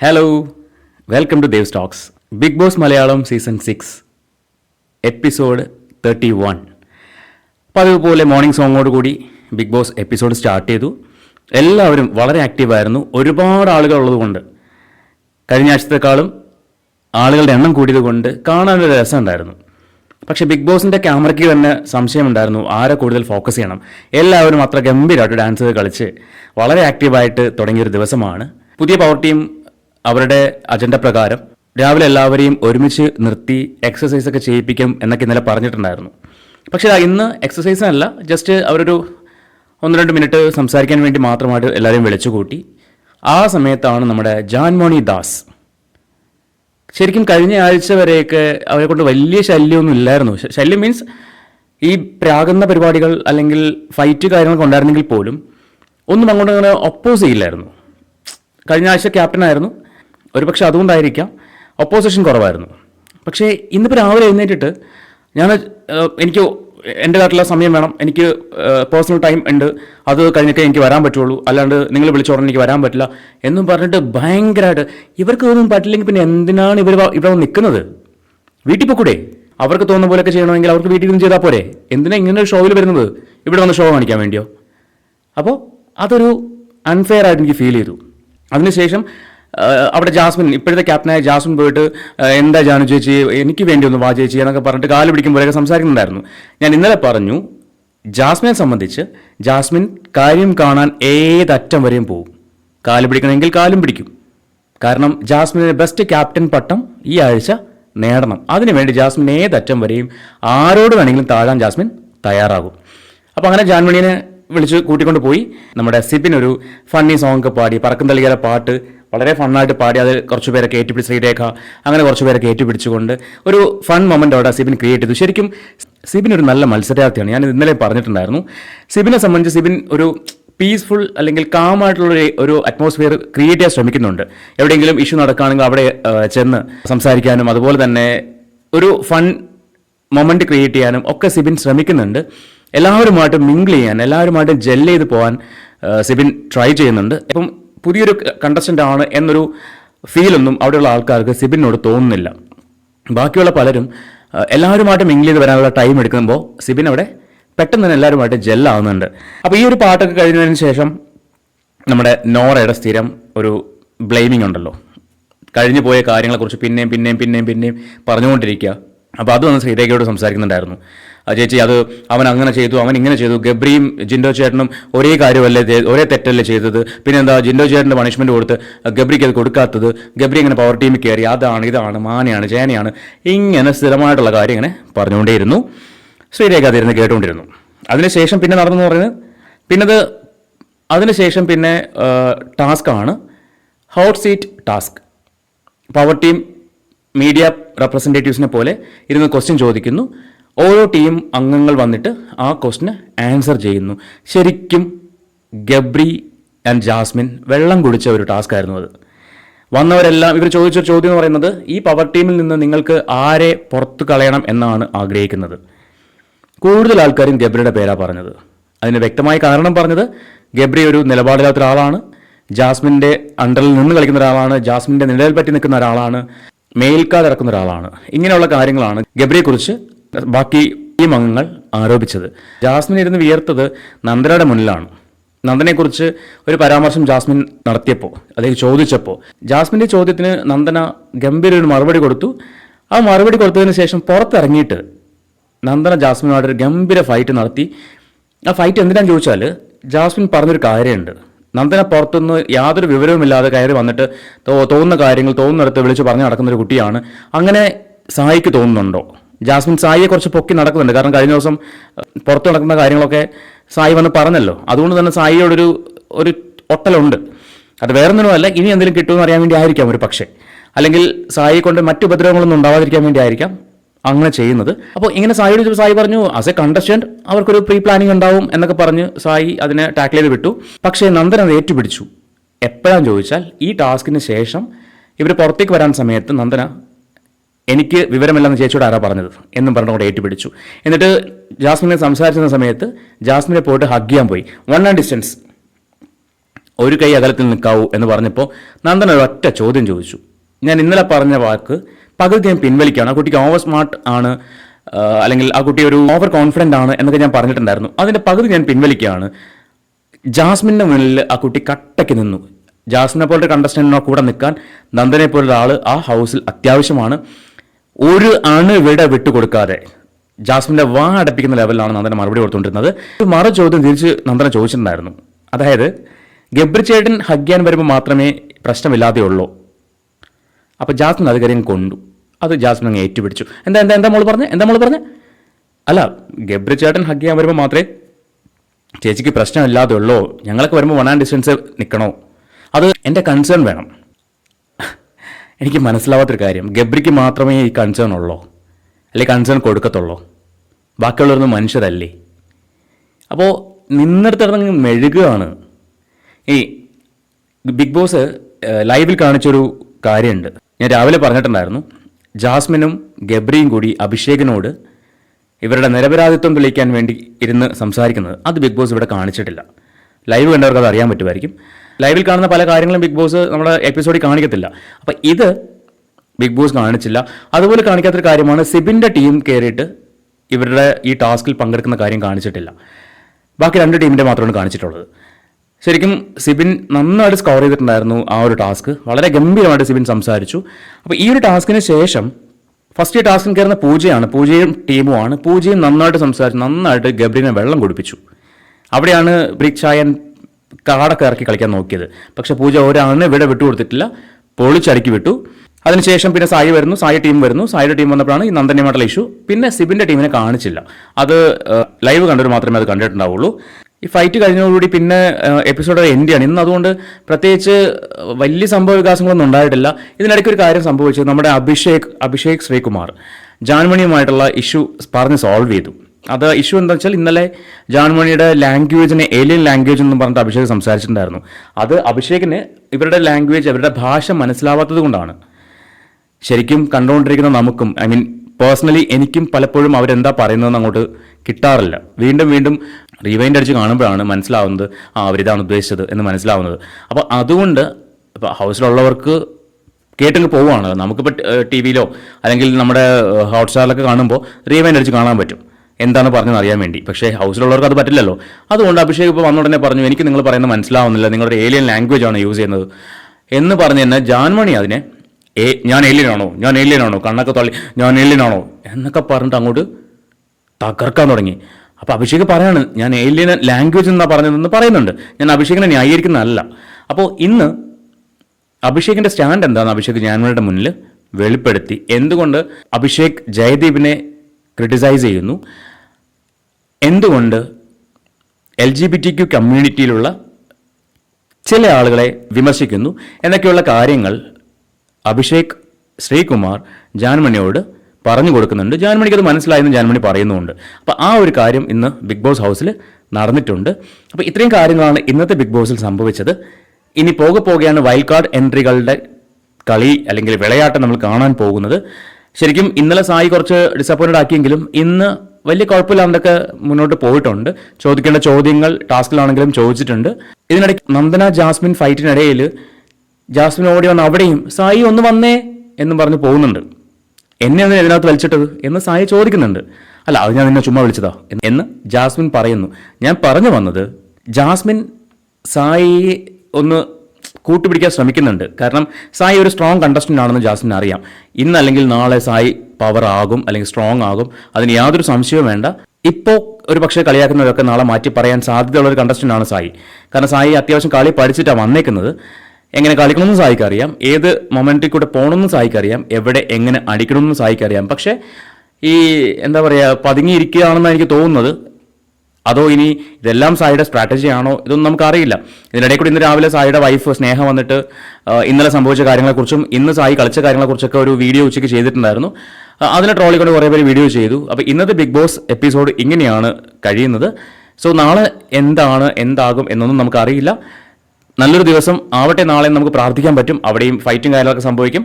Hello welcome to Dev stocks Bigg Boss Malayalam season six episode thirty one അപ്പോൾ അതുപോലെ morning സോങ്ങോട് കൂടി big boss episode start ചെയ്തു. എല്ലാവരും വളരെ ആക്റ്റീവായിരുന്നു ഒരുപാട് ആളുകൾ ഉള്ളതുകൊണ്ട് കഴിഞ്ഞ ആഴ്ചത്തെക്കാളും ആളുകളുടെ എണ്ണം കൂടിയതുകൊണ്ട് കാണാനൊരു രസമുണ്ടായിരുന്നു പക്ഷേ ബിഗ് ബോസിന്റെ ക്യാമറയ്ക്ക് തന്നെ സംശയമുണ്ടായിരുന്നു ആരെ കൂടുതൽ ഫോക്കസ് ചെയ്യണം. എല്ലാവരും അത്ര ഗംഭീരമായിട്ട് ഡാൻസ് കളിച്ച് വളരെ ആക്റ്റീവായിട്ട് തുടങ്ങിയൊരു ദിവസമാണ്. പുതിയ പവർ ടീം അവരുടെ അജണ്ട പ്രകാരം രാവിലെ എല്ലാവരെയും ഒരുമിച്ച് നിർത്തി എക്സസൈസ് ഒക്കെ ചെയ്യിപ്പിക്കും എന്നൊക്കെ ഇന്നലെ പറഞ്ഞിട്ടുണ്ടായിരുന്നു. പക്ഷേ ഇന്ന് എക്സസൈസിനല്ല ജസ്റ്റ് അവരൊരു ഒന്ന് രണ്ട് മിനിറ്റ് സംസാരിക്കാൻ വേണ്ടി മാത്രമായിട്ട് എല്ലാവരെയും വിളിച്ചു കൂട്ടി ആ സമയത്താണ് നമ്മുടെ ജാൻമോണി ദാസ്. ശരിക്കും കഴിഞ്ഞ ആഴ്ച വരെയൊക്കെ അവരെ കൊണ്ട് വലിയ ശല്യമൊന്നും ഇല്ലായിരുന്നു. ശല്യം മീൻസ് ഈ പ്രാകുന്ന പരിപാടികൾ അല്ലെങ്കിൽ ഫൈറ്റ് കാര്യങ്ങളൊക്കെ ഉണ്ടായിരുന്നെങ്കിൽ പോലും ഒന്നും അങ്ങോട്ട് അങ്ങനെ ഒപ്പോസ് ചെയ്യില്ലായിരുന്നു. കഴിഞ്ഞ ആഴ്ച ക്യാപ്റ്റനായിരുന്നു ഒരുപക്ഷെ അതുകൊണ്ടായിരിക്കാം ഒപ്പോസിഷൻ കുറവായിരുന്നു. പക്ഷേ ഇന്നിപ്പോൾ രാവിലെ എഴുന്നേറ്റിട്ട് ഞാൻ എനിക്ക് എന്റെ കാട്ടിലെ സമയം വേണം. എനിക്ക് പേഴ്സണൽ ടൈം ഉണ്ട്. അത് കഴിഞ്ഞൊക്കെ എനിക്ക് വരാൻ പറ്റുള്ളൂ. അല്ലാണ്ട് നിങ്ങൾ വിളിച്ചോടാൻ എനിക്ക് വരാൻ പറ്റില്ല എന്നും പറഞ്ഞിട്ട് ഭയങ്കരമായിട്ട് ഇവർക്ക് ഒന്നും പറ്റില്ലെങ്കിൽ പിന്നെ എന്തിനാണ് ഇവർ ഇവിടെ നിൽക്കുന്നത്? വീട്ടിൽ പോക്കൂടെ അവർക്ക് തോന്നുന്ന പോലെയൊക്കെ ചെയ്യണമെങ്കിൽ അവർക്ക് വീട്ടിൽ നിന്ന് ചെയ്താൽ പോരെ? എന്തിനാ ഇങ്ങനെ ഒരു ഷോയിൽ വരുന്നത്? ഇവിടെ വന്ന് ഷോ കാണിക്കാൻ വേണ്ടിയോ? അപ്പോൾ അതൊരു അൺഫെയർ ആയിട്ട് എനിക്ക് ഫീൽ ചെയ്തു. അതിനുശേഷം അവിടെ ജാസ്മിൻ ഇപ്പോഴത്തെ ക്യാപ്റ്റനായ ജാസ്മിൻ പോയിട്ട് എന്താ ജാനു ചേച്ചി എനിക്ക് വേണ്ടി ഒന്ന് വാ ചേച്ചി എന്നൊക്കെ പറഞ്ഞിട്ട് കാൽ പിടിക്കുമ്പോഴൊക്കെ സംസാരിക്കുന്നുണ്ടായിരുന്നു. ഞാൻ ഇന്നലെ പറഞ്ഞു ജാസ്മിനെ സംബന്ധിച്ച് ജാസ്മിൻ കാര്യം കാണാൻ ഏതറ്റം വരെയും പോകും. കാൽ പിടിക്കണമെങ്കിൽ കാലും പിടിക്കും. കാരണം ജാസ്മിനെ ബെസ്റ്റ് ക്യാപ്റ്റൻ പട്ടം ഈ ആഴ്ച നേടണം. അതിനുവേണ്ടി ജാസ്മിൻ ഏതറ്റം വരെയും ആരോട് വേണമെങ്കിലും താഴാൻ ജാസ്മിൻ തയ്യാറാകും. അപ്പോൾ അങ്ങനെ ജാൻമണിനെ വിളിച്ച് കൂട്ടിക്കൊണ്ട് പോയി. നമ്മുടെ സിബിൻ ഒരു ഫണ്ണി സോങ്ങ് ഒക്കെ പാടി പറക്കും തളികര പാട്ട് വളരെ ഫണ്ണായിട്ട് പാടി അത് കുറച്ച് പേരൊക്കെ ഏറ്റുപിടിച്ച് ശ്രീരേഖ അങ്ങനെ കുറച്ച് പേരൊക്കെ ഏറ്റുപിടിച്ചുകൊണ്ട് ഒരു ഫൺ മൊമെന്റ് അവിടെ സിബിൻ ക്രിയേറ്റ് ചെയ്തു. ശരിക്കും സിബിൻ ഒരു നല്ല മത്സരാർത്ഥിയാണ്. ഞാൻ ഇന്നലെ പറഞ്ഞിട്ടുണ്ടായിരുന്നു. സിബിനെ സംബന്ധിച്ച് സിബിൻ ഒരു പീസ്ഫുൾ അല്ലെങ്കിൽ കാമായിട്ടുള്ള ഒരു അറ്റ്മോസ്ഫിയർ ക്രിയേറ്റ് ചെയ്യാൻ ശ്രമിക്കുന്നുണ്ട്. എവിടെയെങ്കിലും ഇഷ്യൂ നടക്കുകയാണെങ്കിൽ അവിടെ ചെന്ന് സംസാരിക്കാനും അതുപോലെ തന്നെ ഒരു ഫൺ മൊമെന്റ് ക്രിയേറ്റ് ചെയ്യാനും ഒക്കെ സിബിൻ ശ്രമിക്കുന്നുണ്ട്. എല്ലാവരുമായിട്ട് മിങ്കിൾ ചെയ്യാൻ എല്ലാവരുമായിട്ട് ജെല്ല് ചെയ്ത് പോകാൻ സിബിൻ ട്രൈ ചെയ്യുന്നുണ്ട്. അപ്പം പുതിയൊരു കണ്ടസ്റ്റന്റ് ആണ് എന്നൊരു ഫീലൊന്നും അവിടെയുള്ള ആൾക്കാർക്ക് സിബിനോട് തോന്നുന്നില്ല. ബാക്കിയുള്ള പലരും എല്ലാവരുമായിട്ട് മിങ്കിൾ ചെയ്ത് വരാനുള്ള ടൈം എടുക്കുമ്പോൾ സിബിൻ അവിടെ പെട്ടെന്ന് തന്നെ എല്ലാവരുമായിട്ട് ജെല്ലാവുന്നുണ്ട് അപ്പോൾ ഈ ഒരു പാട്ടൊക്കെ കഴിഞ്ഞതിന് ശേഷം നമ്മുടെ നോറയുടെ സ്ഥിരം ഒരു ബ്ലെയിമിംഗ് ഉണ്ടല്ലോ. കഴിഞ്ഞു പോയ കാര്യങ്ങളെക്കുറിച്ച് പിന്നെയും പിന്നെയും പിന്നെയും പിന്നെയും പറഞ്ഞുകൊണ്ടിരിക്കുക. അപ്പോൾ അത് വന്ന് ശ്രീരേഖയോട് സംസാരിക്കുന്നുണ്ടായിരുന്നു. ചേച്ചി അത് അവൻ അങ്ങനെ ചെയ്തു അവൻ ഇങ്ങനെ ചെയ്തു. ഗബ്രിയും ജിൻഡോ ചേട്ടനും ഒരേ കാര്യമല്ലേ ഒരേ തെറ്റല്ലേ ചെയ്തത്? പിന്നെ എന്താ ജിൻഡോ ചേട്ടന്റെ പണിഷ്മെന്റ് കൊടുത്ത് ഗബ്രിക്ക് അത് കൊടുക്കാത്തത്? ഗബ്രി ഇങ്ങനെ പവർ ടീമിൽ കയറി അതാണ് ഇതാണ് മാനയാണ് ചേനയാണ്. ഇങ്ങനെ സ്ഥിരമായിട്ടുള്ള കാര്യം ഇങ്ങനെ പറഞ്ഞുകൊണ്ടേയിരുന്നു. ശ്രീരേഖ അതിരുന്ന് കേട്ടുകൊണ്ടിരുന്നു. അതിനുശേഷം പിന്നെ നടന്നു പറയുന്നത്? പിന്നത് അതിനുശേഷം പിന്നെ ടാസ്ക് ആണ്. Hot seat task power team media റെപ്രസെന്റേറ്റീവ്സിനെ പോലെ ഇരുന്ന് ക്വസ്റ്റ്യൻ ചോദിക്കുന്നു. ഓരോ ടീം അംഗങ്ങൾ വന്നിട്ട് ആ ക്വസ്റ്റിന് ആൻസർ ചെയ്യുന്നു. ശരിക്കും ഗബ്രി ആൻഡ് ജാസ്മിൻ വെള്ളം കുടിച്ച ഒരു ടാസ്ക് ആയിരുന്നു അത്. വന്നവരെല്ലാം ഇവർ ചോദിച്ച ചോദ്യം എന്ന് പറയുന്നത് ഈ പവർ ടീമിൽ നിന്ന് നിങ്ങൾക്ക് ആരെ പുറത്തു കളയണം എന്നാണ് ആഗ്രഹിക്കുന്നത്? കൂടുതൽ ആൾക്കാരും ഗബ്രിയുടെ പേരാണ് പറഞ്ഞത്. അതിന് വ്യക്തമായ കാരണം പറഞ്ഞത് ഗബ്രി ഒരു നിലപാടില്ലാത്ത ഒരാളാണ്. ജാസ്മിന്റെ അണ്ടറിൽ നിന്ന് കളിക്കുന്ന ഒരാളാണ്. ജാസ്മിന്റെ നിഴൽ പറ്റി നിൽക്കുന്ന ഒരാളാണ്. മേൽക്കാതിറക്കുന്ന ഒരാളാണ്. ഇങ്ങനെയുള്ള കാര്യങ്ങളാണ് ഗബ്രിയെക്കുറിച്ച് ബാക്കി ഈ അംഗങ്ങൾ ആരോപിച്ചത്. ജാസ്മിൻ ഇരുന്ന് വിയർത്തത് നന്ദനയുടെ മുന്നിലാണ്. നന്ദനെക്കുറിച്ച് ഒരു പരാമർശം ജാസ്മിൻ നടത്തിയപ്പോൾ അദ്ദേഹം ചോദിച്ചപ്പോൾ ജാസ്മിന്റെ ചോദ്യത്തിന് നന്ദന ഗംഭീര ഒരു മറുപടി കൊടുത്തു. ആ മറുപടി കൊടുത്തതിന് ശേഷം പുറത്തിറങ്ങിയിട്ട് നന്ദന ജാസ്മിനോട് ഒരു ഗംഭീര ഫൈറ്റ് നടത്തി. ആ ഫൈറ്റ് എന്തിനാന്ന് ചോദിച്ചാൽ ജാസ്മിൻ പറഞ്ഞൊരു കാര്യമുണ്ട്. നന്ദന പുറത്തുനിന്ന് യാതൊരു വിവരവുമില്ലാതെ കയറി വന്നിട്ട് തോന്നുന്ന കാര്യങ്ങൾ തോന്നുന്നിടത്ത് വിളിച്ച് പറഞ്ഞ് നടക്കുന്നൊരു കുട്ടിയാണ്. അങ്ങനെ സഹായിക്ക് തോന്നുന്നുണ്ടോ? ജാസ്മിൻ സായിയെ കുറച്ച് പൊക്കി നടക്കുന്നുണ്ട്. കാരണം കഴിഞ്ഞ ദിവസം പുറത്തു നടക്കുന്ന കാര്യങ്ങളൊക്കെ സായി വന്ന് പറഞ്ഞല്ലോ. അതുകൊണ്ട് തന്നെ സായിയോടൊരു ഒരു ഒട്ടലുണ്ട്. അത് വേറൊന്നിനുമല്ല ഇനി എന്തെങ്കിലും കിട്ടുമെന്ന് അറിയാൻ വേണ്ടി ആയിരിക്കാം ഒരു പക്ഷേ. അല്ലെങ്കിൽ സായി കൊണ്ട് മറ്റു ഉപദ്രവങ്ങളൊന്നും ഉണ്ടാവാതിരിക്കാൻ വേണ്ടി ആയിരിക്കാം അങ്ങനെ ചെയ്യുന്നത്. അപ്പോൾ ഇങ്ങനെ സായിയോട് സായി പറഞ്ഞു ആസ് എ കണ്ടസ്റ്റന്റ് അവർക്കൊരു പ്രീ പ്ലാനിങ് ഉണ്ടാവും എന്നൊക്കെ പറഞ്ഞ് സായി അതിനെ ടാക്കിൾ ചെയ്ത് വിട്ടു. പക്ഷേ നന്ദൻ അത് ഏറ്റുപിടിച്ചു. എപ്പോഴാന്ന് ചോദിച്ചാൽ ഈ ടാസ്കിന് ശേഷം ഇവർ പുറത്തേക്ക് വരാൻ സമയത്ത് നന്ദന എനിക്ക് വിവരമില്ലെന്ന് ചേച്ചിയോട് ആരാ പറഞ്ഞത്? എന്നും പറഞ്ഞുകൊണ്ട് ഏറ്റുപിടിച്ചു. എന്നിട്ട് ജാസ്മിനെ സംസാരിച്ചിരുന്ന സമയത്ത് ജാസ്മിനെ പോയിട്ട് ഹഗ് ചെയ്യാൻ പോയി. വൺ ആൻഡ് ഡിസ്റ്റൻസ് ഒരു കൈ അകലത്തിൽ നിൽക്കാവൂ എന്ന് പറഞ്ഞപ്പോൾ നന്ദൻ ഒരൊറ്റ ചോദ്യം ചോദിച്ചു. ഞാൻ ഇന്നലെ പറഞ്ഞ വാക്ക് പകുതി ഞാൻ പിൻവലിക്കുകയാണ്. ആ കുട്ടിക്ക് ഓവർ സ്മാർട്ട് ആണ് അല്ലെങ്കിൽ ആ കുട്ടി ഒരു ഓവർ കോൺഫിഡന്റ് ആണ് എന്നൊക്കെ ഞാൻ പറഞ്ഞിട്ടുണ്ടായിരുന്നു. അതിന്റെ പകുതി ഞാൻ പിൻവലിക്കുകയാണ്. ജാസ്മിന്റെ മുന്നിൽ ആ കുട്ടി കട്ടയ്ക്ക് നിന്നു. ജാസ്മിനെ പോലത്തെ കണ്ടസ്റ്റന്റിനോ കൂടെ നിൽക്കാൻ നന്ദനെ പോലൊരാൾ ആ ഹൗസിൽ അത്യാവശ്യമാണ്. ഒരു അണു ഇവിടെ വിട്ടുകൊടുക്കാതെ. ജാസ്മിന്റെ വാ അടപ്പിക്കുന്ന ലെവലിലാണ് നന്ദന മറുപടി കൊടുത്തുകൊണ്ടിരുന്നത്. മറു ചോദ്യം തിരിച്ച് നന്ദന ചോദിച്ചിട്ടുണ്ടായിരുന്നു. അതായത് ഗബ്രി ചേട്ടൻ ഹഗ് ചെയ്യാൻ വരുമ്പോൾ മാത്രമേ പ്രശ്നമില്ലാതെ ഉള്ളൂ. അപ്പോൾ ജാസ്മിൻ അത് കാര്യം കൊണ്ടു. അത് ജാസ്മിൻ അങ്ങ് ഏറ്റുപിടിച്ചു. എന്താ എന്താ എന്താ മോൾ പറഞ്ഞു? എന്താ മോൾ പറഞ്ഞു? അല്ല ഗബ്രി ചേട്ടൻ ഹഗ് ചെയ്യാൻ വരുമ്പോൾ മാത്രമേ ചേച്ചിക്ക് പ്രശ്നമില്ലാതെ ഉള്ളോ. ഞങ്ങളൊക്കെ വരുമ്പോൾ വൺ ആൻഡ് ഡിസ്റ്റൻസ് നിൽക്കണോ അത് എന്റെ കൺസേൺ വേണം. എനിക്ക് മനസ്സിലാവാത്തൊരു കാര്യം. ഗബ്രിക്ക് മാത്രമേ ഈ കൺസേൺ ഉള്ളോ? അല്ലെങ്കിൽ കൺസേൺ കൊടുക്കത്തുള്ളൂ? ബാക്കിയുള്ളവരൊന്നും മനുഷ്യരല്ലേ? അപ്പോൾ നിന്നിടത്തിടങ്ങ് മെഴുകുകയാണ്. ഈ ബിഗ് ബോസ് ലൈവിൽ കാണിച്ചൊരു കാര്യമുണ്ട്. ഞാൻ രാവിലെ പറഞ്ഞിട്ടുണ്ടായിരുന്നു. ജാസ്മിനും ഗബ്രിയും കൂടി അഭിഷേകിനോട് ഇവരുടെ നിരപരാധിത്വം തെളിയിക്കാൻ വേണ്ടി ഇരുന്ന് സംസാരിക്കുന്നത്. അത് ബിഗ് ബോസ് ഇവിടെ കാണിച്ചിട്ടില്ല. ലൈവ് കണ്ടവർക്ക് അത് അറിയാൻ പറ്റുമായിരിക്കും. ലൈവിൽ കാണുന്ന പല കാര്യങ്ങളും ബിഗ് ബോസ് നമ്മുടെ എപ്പിസോഡിൽ കാണിക്കത്തില്ല. അപ്പോൾ ഇത് ബിഗ് ബോസ് കാണിച്ചില്ല. അതുപോലെ കാണിക്കാത്തൊരു കാര്യമാണ് സിബിന്റെ ടീം കയറിയിട്ട് ഇവരുടെ ഈ ടാസ്കിൽ പങ്കെടുക്കുന്ന കാര്യം കാണിച്ചിട്ടില്ല. ബാക്കി രണ്ട് ടീമിന്റെ മാത്രമാണ് കാണിച്ചിട്ടുള്ളത്. ശരിക്കും സിബിൻ നന്നായിട്ട് സ്കോർ ചെയ്തിട്ടുണ്ടായിരുന്നു ആ ഒരു ടാസ്ക്. വളരെ ഗംഭീരമായിട്ട് സിബിൻ സംസാരിച്ചു. അപ്പോൾ ഈ ഒരു ടാസ്കിന് ശേഷം ഫസ്റ്റ് ടാസ്കിന് കയറുന്ന പൂജയാണ്. പൂജയും ടീമുമാണ്. പൂജയും നന്നായിട്ട് സംസാരിച്ചു നന്നായിട്ട് ഗബ്രീനെ വെള്ളം കുടിപ്പിച്ചു. അവിടെയാണ് ബ്രിക് ചായൻ കാടൊക്കെ ഇറക്കി കളിക്കാൻ നോക്കിയത്. പക്ഷെ പൂജ ഒരാളിനെ ഇവിടെ വിട്ടുകൊടുത്തിട്ടില്ല പൊളിച്ചടുക്കി വിട്ടു. അതിനുശേഷം പിന്നെ സായി വരുന്നു സായി ടീം വരുന്നു. സായിയുടെ ടീം വന്നപ്പോഴാണ് ഈ നന്ദനമായിട്ടുള്ള ഇഷ്യൂ. പിന്നെ സിബിന്റെ ടീമിനെ കാണിച്ചില്ല. അത് ലൈവ് കണ്ടവർ മാത്രമേ അത് കണ്ടിട്ടുണ്ടാവുള്ളൂ. ഈ ഫൈറ്റ് കഴിഞ്ഞതോടുകൂടി പിന്നെ എപ്പിസോഡ് എൻഡിയാണ് ഇന്ന് അതുകൊണ്ട് പ്രത്യേകിച്ച് വലിയ സംഭവ വികാസങ്ങളൊന്നും ഉണ്ടായിട്ടില്ല. ഇതിനിടയ്ക്ക് ഒരു കാര്യം സംഭവിച്ചത്. നമ്മുടെ അഭിഷേക് അഭിഷേക് ശ്രീകുമാർ ജാൻമണിയുമായിട്ടുള്ള ഇഷ്യൂ പറഞ്ഞ് സോൾവ് ചെയ്തു. അത് ഇഷ്യൂ എന്താ വെച്ചാൽ ഇന്നലെ ജാൻമണിയുടെ ലാംഗ്വേജിനെ ഏലിയൻ ലാംഗ്വേജ് എന്ന് പറഞ്ഞിട്ട് അഭിഷേക് സംസാരിച്ചിട്ടുണ്ടായിരുന്നു. അത് അഭിഷേകിന് ഇവരുടെ ലാംഗ്വേജ് അവരുടെ ഭാഷ മനസ്സിലാവാത്തത് കൊണ്ടാണ്. ശരിക്കും കണ്ടുകൊണ്ടിരിക്കുന്ന നമുക്കും ഐ മീൻ പേഴ്സണലി എനിക്കും പലപ്പോഴും അവരെന്താ പറയുന്നതെന്ന് അങ്ങോട്ട് കിട്ടാറില്ല. വീണ്ടും വീണ്ടും റീവൈൻഡ് അടിച്ച് കാണുമ്പോഴാണ് മനസ്സിലാവുന്നത് ആ അവരിതാണ് ഉദ്ദേശിച്ചത് എന്ന് മനസ്സിലാവുന്നത്. അപ്പോൾ അതുകൊണ്ട് ഇപ്പോൾ ഹൗസിലുള്ളവർക്ക് കേട്ടങ്ങ് പോവുകയാണ്. നമുക്കിപ്പോൾ ടി വിയിലോ അല്ലെങ്കിൽ നമ്മുടെ ഹോട്ട്സ്റ്റാറിലൊക്കെ കാണുമ്പോൾ റീവൈൻഡ് അടിച്ച് കാണാൻ പറ്റും. എന്താണ് പറഞ്ഞത് അറിയാൻ വേണ്ടി. പക്ഷേ ഹൗസിലുള്ളവർക്ക് അത് പറ്റില്ലല്ലോ. അതുകൊണ്ട് അഭിഷേക് ഇപ്പോൾ വന്ന ഉടനെ പറഞ്ഞു എനിക്ക് നിങ്ങൾ പറയുന്നത് മനസ്സിലാവുന്നില്ല. നിങ്ങളുടെ ഏലിയൻ ലാംഗ്വേജ് ആണ് യൂസ് ചെയ്യുന്നത്. എന്ന് പറഞ്ഞു തന്നെ ജാൻമണി അതിനെ ഏ ഞാൻ ഏലിയനാണോ ഞാൻ ഏലിയനാണോ കണ്ണൊക്കെ തള്ളി ഞാൻ ഏലിയനാണോ എന്നൊക്കെ പറഞ്ഞിട്ട് അങ്ങോട്ട് തകർക്കാൻ തുടങ്ങി. അപ്പോൾ അഭിഷേക് പറയാണ് ഞാൻ ഏലിയൻ ലാംഗ്വേജ് എന്നാണ് പറഞ്ഞതെന്ന് പറയുന്നുണ്ട്. ഞാൻ അഭിഷേകിനെ ന്യായീകരിക്കുന്നതല്ല. അപ്പോൾ ഇന്ന് അഭിഷേകിന്റെ സ്റ്റാൻഡ് എന്താണെന്ന് അഭിഷേക് ജാൻമണിയുടെ മുന്നിൽ വെളിപ്പെടുത്തി. എന്തുകൊണ്ട് അഭിഷേക് ജയദീപിനെ ക്രിട്ടിസൈസ് ചെയ്യുന്നു. എന്തുകൊണ്ട് L G B T Q കമ്മ്യൂണിറ്റിയിലുള്ള ചില ആളുകളെ വിമർശിക്കുന്നു? എന്നൊക്കെയുള്ള കാര്യങ്ങൾ അഭിഷേക് ശ്രീകുമാർ ജാൻമണിയോട് പറഞ്ഞു കൊടുക്കുന്നുണ്ട്. ജാൻമണിക്ക് അത് മനസ്സിലായെന്ന് ജാൻമണി പറയുന്നുമുണ്ട്. അപ്പോൾ ആ ഒരു കാര്യം ഇന്ന് ബിഗ് ബോസ് ഹൗസിൽ നടന്നിട്ടുണ്ട്. അപ്പോൾ ഇത്രയും കാര്യങ്ങളാണ് ഇന്നത്തെ ബിഗ് ബോസിൽ സംഭവിച്ചത്. ഇനി പോകെ പോകെയാണ് വൈൽഡ് കാർഡ് എൻട്രികളുടെ കളി അല്ലെങ്കിൽ വിളയാട്ടം നമ്മൾ കാണാൻ പോകുന്നത്. ശരിക്കും ഇന്നലെ സായി കുറച്ച് ഡിസപ്പോയിന്റഡ് ആക്കിയെങ്കിലും ഇന്ന് വലിയ കുഴപ്പമില്ലാണ്ടൊക്കെ മുന്നോട്ട് പോയിട്ടുണ്ട്. ചോദിക്കേണ്ട ചോദ്യങ്ങൾ ടാസ്കിലാണെങ്കിലും ചോദിച്ചിട്ടുണ്ട്. ഇതിനിടയ്ക്ക് നന്ദന ജാസ്മിൻ ഫൈറ്റിനിടയിൽ ജാസ്മിൻ ഓടി വന്ന് അവിടെയും സായി ഒന്ന് വന്നേ എന്നും പറഞ്ഞ് പോകുന്നുണ്ട്. എന്നെ ഒന്ന് ഇതിനകത്ത് വലിച്ചിട്ടത് എന്ന് സായി ചോദിക്കുന്നുണ്ട്. അല്ല അത് ഞാൻ നിന്നെ ചുമ്മാ വിളിച്ചതാ എന്ന് ജാസ്മിൻ പറയുന്നു. ഞാൻ പറഞ്ഞു വന്നത് ജാസ്മിൻ സായി ഒന്ന് കൂട്ടുപിടിക്കാൻ ശ്രമിക്കുന്നുണ്ട്. കാരണം സായി ഒരു സ്ട്രോങ് കണ്ടസ്റ്റന്റ് ആണെന്ന് ജാസ്മിൻ അറിയാം. ഇന്നല്ലെങ്കിൽ നാളെ സായി പവർ ആകും അല്ലെങ്കിൽ സ്ട്രോങ് ആകും. അതിന് യാതൊരു സംശയവും വേണ്ട. ഇപ്പോൾ ഒരു പക്ഷേ കളിയാക്കുന്നവരൊക്കെ നാളെ മാറ്റി പറയാൻ സാധ്യതയുള്ള ഒരു കണ്ടസ്റ്റന്റ് ആണ് സായി. കാരണം സായി അത്യാവശ്യം കളി പഠിച്ചിട്ടാണ് വന്നേക്കുന്നത്. എങ്ങനെ കളിക്കണമെന്ന് സായിക്കറിയാം. ഏത് മൊമെന്റിൽ കൂടെ പോകണമെന്ന് സായിക്കറിയാം. എവിടെ എങ്ങനെ അടിക്കണമെന്ന് സായിക്കറിയാം. പക്ഷേ ഈ എന്താ പറയുക പതുങ്ങിയിരിക്കുകയാണെന്നാണ് എനിക്ക് തോന്നുന്നത്. അതോ ഇനി ഇതെല്ലാം സായിയുടെ സ്ട്രാറ്റജി ആണോ? ഇതൊന്നും നമുക്കറിയില്ല. ഇതിനിടയിൽ കൂടി ഇന്ന് രാവിലെ സായിയുടെ വൈഫ് സ്നേഹ വന്നിട്ട് ഇന്നലെ സംഭവിച്ച കാര്യങ്ങളെക്കുറിച്ചും ഇന്ന് സായി കളിച്ച കാര്യങ്ങളെക്കുറിച്ചൊക്കെ ഒരു വീഡിയോ ഉച്ചയ്ക്ക് ചെയ്തിട്ടുണ്ടായിരുന്നു. അതിനെ ട്രോളി കൊണ്ട് കുറേ പേര് വീഡിയോ ചെയ്തു. അപ്പോൾ ഇന്നത്തെ ബിഗ് ബോസ് എപ്പിസോഡ് ഇങ്ങനെയാണ് കഴിയുന്നത്. സോ നാളെ എന്താണ് എന്താകും എന്നൊന്നും നമുക്കറിയില്ല. നല്ലൊരു ദിവസം ആവട്ടെ നാളെ നമുക്ക് പ്രാർത്ഥിക്കാൻ പറ്റും. അവിടെയും ഫൈറ്റും കാര്യങ്ങളൊക്കെ സംഭവിക്കും.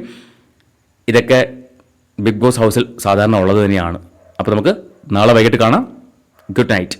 ഇതൊക്കെ ബിഗ് ബോസ് ഹൗസിൽ സാധാരണ ഉള്ളത് തന്നെയാണ്. അപ്പോൾ നമുക്ക് നാളെ വൈകിട്ട് കാണാം. Good night